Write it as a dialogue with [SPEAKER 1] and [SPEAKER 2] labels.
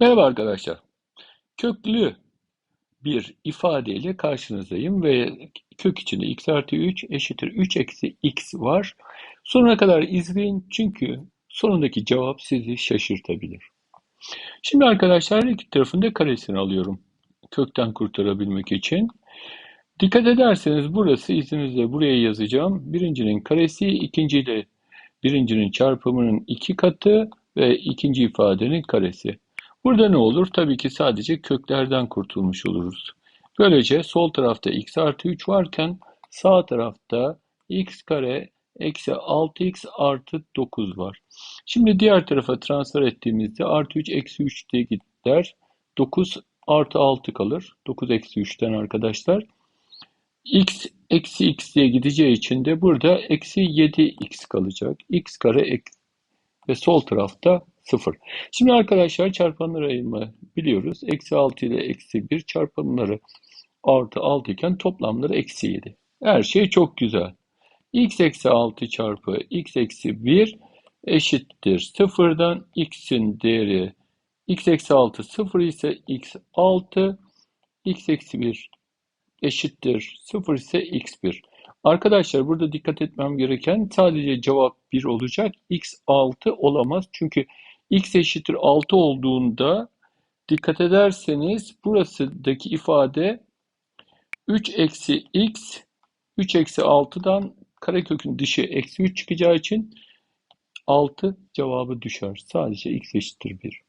[SPEAKER 1] Merhaba arkadaşlar. Köklü bir ifadeyle karşınızdayım ve kök içinde x artı 3 eşittir 3 eksi x var. Sonuna kadar izleyin çünkü sonundaki cevap sizi şaşırtabilir. Şimdi arkadaşlar iki tarafında karesini alıyorum. Kökten kurtarabilmek için. Dikkat ederseniz burası izninizle buraya yazacağım. Birincinin karesi, ikinciyle birincinin çarpımının iki katı ve ikinci ifadenin karesi. Burada ne olur? Tabii ki sadece köklerden kurtulmuş oluruz. Böylece sol tarafta x artı 3 varken sağ tarafta x kare eksi 6x artı 9 var. Şimdi diğer tarafa transfer ettiğimizde artı 3 eksi 3 diye gider. 9 artı 6 kalır. 9 eksi 3'ten arkadaşlar. x eksi x diye gideceği için de burada eksi 7x kalacak. x kare ve sol tarafta 0. Şimdi arkadaşlar çarpanları ayırma biliyoruz. Eksi 6 ile eksi 1 çarpanları artı 6 iken toplamları eksi 7. Her şey çok güzel. x eksi 6 çarpı x eksi 1 eşittir 0'dan x'in değeri x eksi 6 0 ise x 6 x eksi 1 eşittir 0 ise x1. Arkadaşlar burada dikkat etmem gereken sadece cevap 1 olacak. x 6 olamaz. Çünkü x eşittir 6 olduğunda dikkat ederseniz burasıdaki ifade 3 eksi x 3 eksi 6'dan karekökün dışı eksi 3 çıkacağı için 6 cevabı düşer. Sadece x eşittir 1.